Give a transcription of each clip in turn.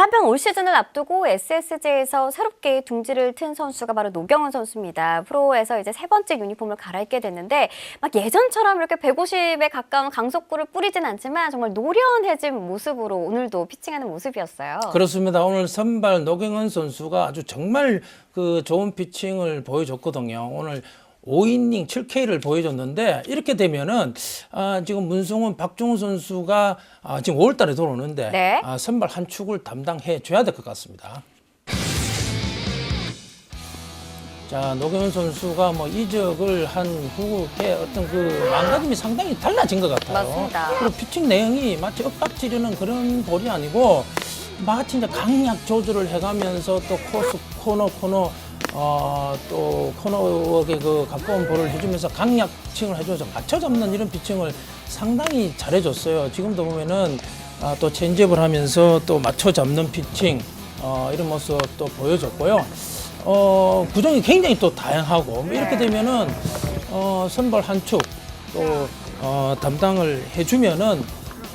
자, 한편 올 시즌을 앞두고 SSG에서 새롭게 둥지를 튼 선수가 바로 노경은 선수입니다. 프로에서 이제 세 번째 유니폼을 갈아입게 됐는데 막 예전처럼 이렇게 150에 가까운 강속구를 뿌리진 않지만 정말 노련해진 모습으로 오늘도 피칭하는 모습이었어요. 그렇습니다. 오늘 선발 노경은 선수가 아주 정말 그 좋은 피칭을 보여줬거든요. 오늘 5이닝 7K를 보여줬는데 이렇게 되면은 아, 지금 문승훈, 박종훈 선수가 아, 지금 5월달에 들어오는데 네. 아, 선발 한 축을 담당해 줘야 될 것 같습니다. 자 노경은 선수가 뭐 이적을 한 후에 어떤 그 마음가짐이 상당히 달라진 것 같아요. 맞습니다. 그리고 피칭 내용이 마치 엇박지르는 그런 볼이 아니고 마치 이제 강약 조절을 해가면서 또 코스 코너 코너 어, 또 코너에 그 가까운 볼을 해주면서 강약 칭을 해줘서 맞춰 잡는 이런 피칭을 상당히 잘해줬어요. 지금도 보면은 아, 또 체인지업을 하면서 또 맞춰 잡는 피칭 어, 이런 모습 또 보여줬고요. 어, 구종이 굉장히 또 다양하고 뭐 이렇게 되면은 어, 선발 한 축 또 어, 담당을 해주면은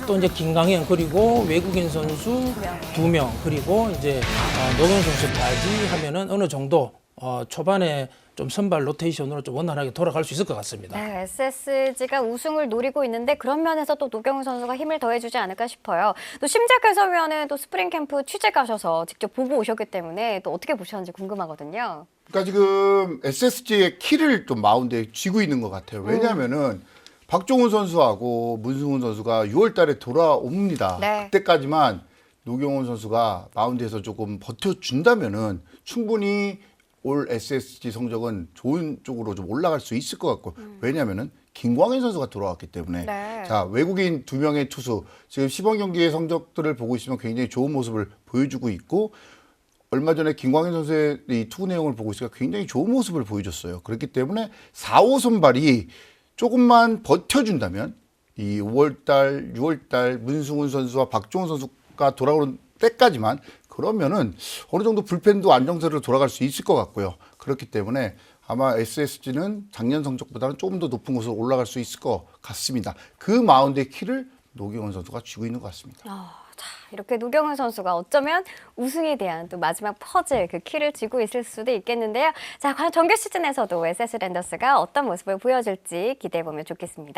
또 이제 김강현 그리고 외국인 선수 두 명 그리고 이제 어, 노경 선수까지 하면은 어느 정도 어, 초반에 좀 선발 로테이션으로 좀 원활하게 돌아갈 수 있을 것 같습니다. 네, SSG가 우승을 노리고 있는데 그런 면에서 또 노경훈 선수가 힘을 더해주지 않을까 싶어요. 또 심작 해설위원은 또 스프링 캠프 취재 가셔서 직접 보고 오셨기 때문에 또 어떻게 보셨는지 궁금하거든요. 그러니까 지금 SSG의 키를 좀 마운드에 쥐고 있는 것 같아요. 왜냐하면은 박종훈 선수하고 문승훈 선수가 6월달에 돌아옵니다. 네. 그때까지만 노경훈 선수가 마운드에서 조금 버텨준다면은 충분히 올 SSG 성적은 좋은 쪽으로 좀 올라갈 수 있을 것 같고 왜냐하면은 김광현 선수가 돌아왔기 때문에 네. 자 외국인 두 명의 투수 지금 시범 경기의 성적들을 보고 있으면 굉장히 좋은 모습을 보여주고 있고 얼마 전에 김광현 선수의 이 투구 내용을 보고 있으니까 굉장히 좋은 모습을 보여줬어요. 그렇기 때문에 4, 5 선발이 조금만 버텨준다면 이 5월달, 6월달 문승훈 선수와 박종훈 선수가 돌아오는 때까지만 그러면은 어느 정도 불펜도 안정세로 돌아갈 수 있을 것 같고요. 그렇기 때문에 아마 SSG는 작년 성적보다는 조금 더 높은 곳으로 올라갈 수 있을 것 같습니다. 그 마운드의 키를 노경원 선수가 쥐고 있는 것 같습니다. 어, 자, 이렇게 노경훈 선수가 어쩌면 우승에 대한 또 마지막 퍼즐 그 키를 쥐고 있을 수도 있겠는데요. 자, 과연 정규 시즌에서도 SS 랜더스가 어떤 모습을 보여줄지 기대해 보면 좋겠습니다.